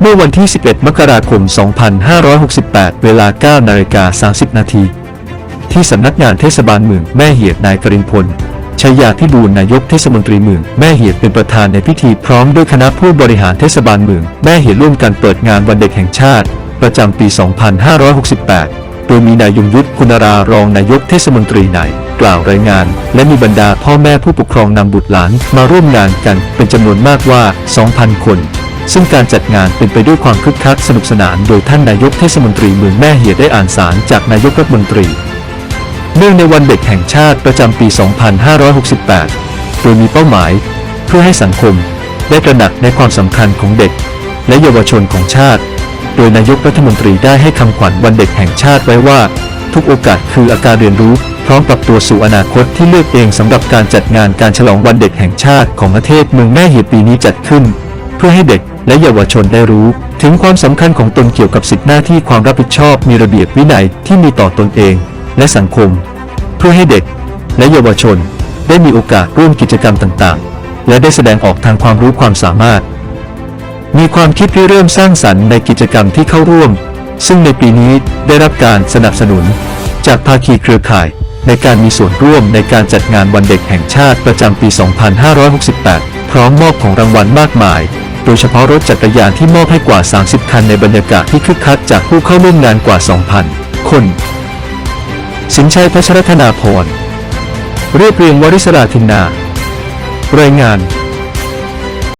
เมื่อวันที่ 11 มกราคม 2568 เวลา 9 นาฬิกา 30 นาที ที่สำนักงานเทศบาลเมืองแม่เหียดนายกรินพลชัยยาพิบูลนายกเทศมนตรีเมืองแม่เหียดเป็นประธานในพิธีพร้อมด้วยคณะผู้บริหารเทศบาลเมืองแม่เหียดร่วมกันเปิดงานวันเด็กแห่งชาติ ประจำปี 2568 โดยมีนายยงยุทธคุณารารองนายกเทศมนตรีนายกล่าวรายงาน และมีบรรดาพ่อแม่ผู้ปกครองนำบุตรหลานมาร่วมงานกันเป็นจำนวนมากว่า 2,000 คน ซึ่งการจัดงานเป็นไปด้วยความคึกคักสนุกสนานโดยท่านนายกเทศมนตรีเมืองแม่เหียดได้อ่านสารจากนายกรัฐมนตรี เนื่องในวันเด็กแห่งชาติประจำปี 2568 โดยมีเป้าหมาย เพื่อให้สังคมได้ตระหนักในความสำคัญของเด็ก และเยาวชนของชาติ โดยนายกรัฐมนตรีได้ให้คำขวัญวันเด็กแห่งชาติไว้ว่า ทุกโอกาสคืออาการเรียนรู้พร้อมปรับตัวสู่อนาคตที่เลือกเองสำหรับการจัดงานการฉลองวันเด็กแห่งชาติของประเทศเมืองแม่เหียปีนี้จัดขึ้น เพื่อให้เด็กและเยาวชนได้รู้ ถึงความสำคัญของตนเกี่ยวกับสิทธิหน้าที่ความรับผิดชอบมีระเบียบวินัยที่มีต่อตนเอง และสังคม เพื่อให้เด็ก และเยาวชนได้มีโอกาสร่วมกิจกรรมต่างๆ และได้แสดงออกทางความรู้ความสามารถ มีความคิดที่เริ่มสร้างสรรค์ในกิจกรรมที่เข้าร่วม ซึ่งในปีนี้ได้รับการสนับสนุน จากภาคีเครือข่าย ในการมีส่วนร่วมในการจัดงานวันเด็กแห่งชาติประจำปี 2568 พร้อมมอบของรางวัลมากมาย โดยเฉพาะรถจักรยานที่มอบให้กว่า 30 คันในบรรยากาศที่คึกคักจากผู้เข้าร่วมงานกว่า 2,000 คน สินชัยพัชรธนาพร เรียบเรียงวริศราธินนารายงาน